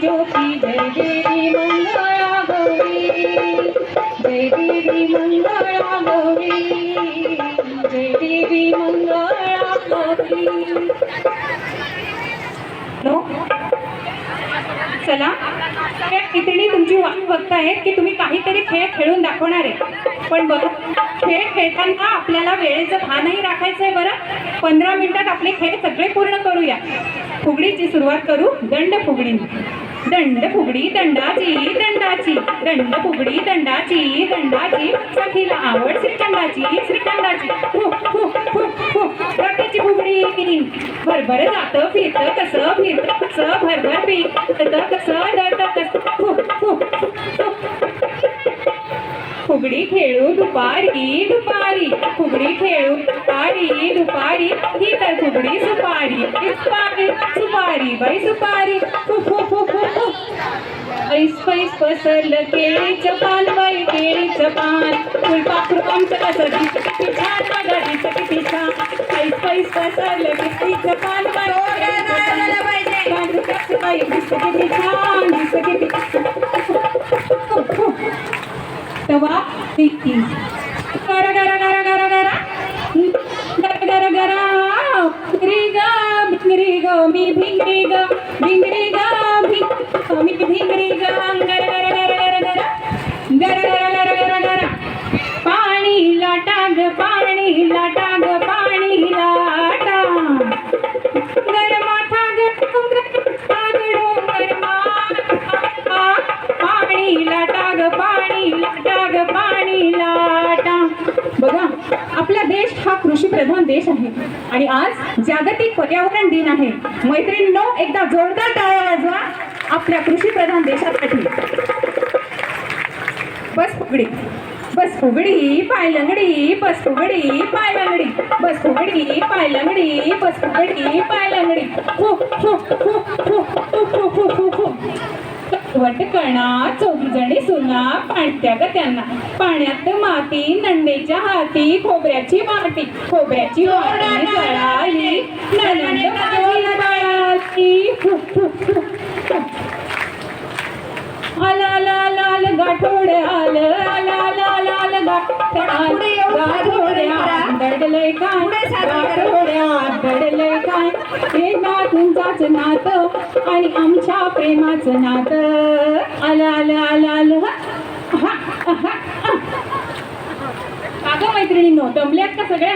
ज्योती जय देवी मंगळा गौरी जय देवी मंगळा गौरी जय देवी मंगळा गौरी नो चला. त्या इतणी तुमची वाट आहेत की तुम्ही काहीतरी खेळ खेळून दाखवणार आहे. पण बरं खेळ खेळताना आपल्याला वेळेचं भानही राखायचं आहे बरं. पंधरा मिनिटात आपले खेळ सगळे पूर्ण करूया. फुगडीची सुरुवात करू. दंड फुगडी. दंड फुगडी दंडाची दंडाची. दंड फुगडी दंडाची दंडाची. सखीला आवड श्रीखंडाची श्रीखंडाची फु फु. रथाची फुगडी भरभर जात फिरत कस फिरत कस भरभर फिरतं कसं डरतं कसं फु फुगडी खेळू दुपारी दुपारी. फुगडी खेळू दुपारी दुपारी. ही तर फुगडी सुपारी. सुपारी सुपारी बाई सुपारी. फु फु फु फु फु. ऐस पैस पसरलं केळीचं पान बाई केळीचं पान. फुलपाखरू आमचं कसं पैस पसरलं की तिचं पान. पांढरं तेव्हा गरा गरा गरा गरा गरा गरा गरा गरा भिंगरी ग भिंगरी ग मी भिंगरी ग भिंगरी ग मी भिंगरी ग गरा गरा गरा गरा गरा गरा गरा गरा गरा पाणी लाटा ग पाणी आपला देश हा कृषी प्रधान देश आहे. आणि आज जागतिक पर्यावरण दिन आहे. मैत्रिणींनो एकदा जोरदार टाळ्या वाजवा आपल्या कृषी प्रधान देशासाठी. बस फुगडी बस फुगडी पाय लंगडी बस फुगडी पाय लंगडी. बस फुगडी पाय लंगडी बस फुगडी पाय लंगडी. फु फु फु फु फु फु फु. वटकणा चौघीजणी सुना पाणत्या ग त्यांना. पाण्यात माती नंदेच्या हाती खोबऱ्याची माती. खोबऱ्याची आला लाल गाठोड आलं. आला लाल गाठोड घडलंय काय गाठोड्या दडलय काय हे तुमचाच नात आणि आमच्या प्रेमाचं नात आलं आलं आलं आलं हा, हा, हा, अगं मैत्रिणींनो दमल्यात का सगळ्या?